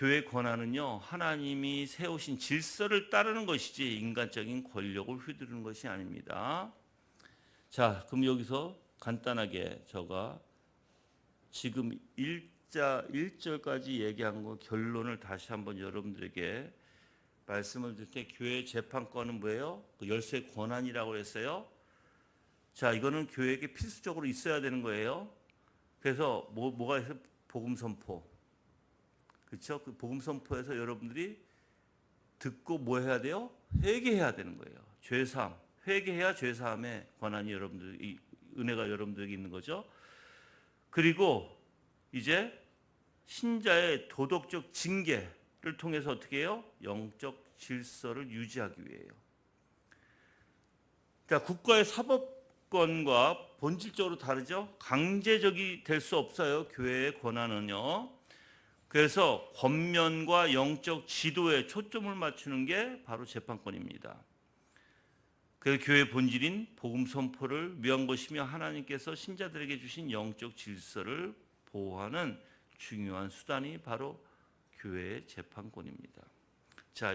교회 권한은요 하나님이 세우신 질서를 따르는 것이지 인간적인 권력을 휘두르는 것이 아닙니다. 자, 그럼 여기서 간단하게 저가 지금 1자 1절까지 얘기한 거 결론을 다시 한번 여러분들에게 말씀을 드릴 때 교회 재판권은 뭐예요? 그 열쇠 권한이라고 했어요. 자, 이거는 교회에게 필수적으로 있어야 되는 거예요. 그래서 뭐 뭐가 있어요? 복음 선포. 그렇죠? 그 복음 선포에서 여러분들이 듣고 뭐 해야 돼요? 회개해야 되는 거예요. 죄 사함. 회개해야 죄 사함의 권한이 여러분들 이 은혜가 여러분들에게 있는 거죠. 그리고 이제 신자의 도덕적 징계를 통해서 어떻게 해요? 영적 질서를 유지하기 위해요. 자, 국가의 사법권과 본질적으로 다르죠. 강제적이 될 수 없어요. 교회의 권한은요. 그래서 권면과 영적 지도에 초점을 맞추는 게 바로 재판권입니다. 그 교회 본질인 복음 선포를 위한 것이며 하나님께서 신자들에게 주신 영적 질서를 보호하는 중요한 수단이 바로 교회의 재판권입니다. 자,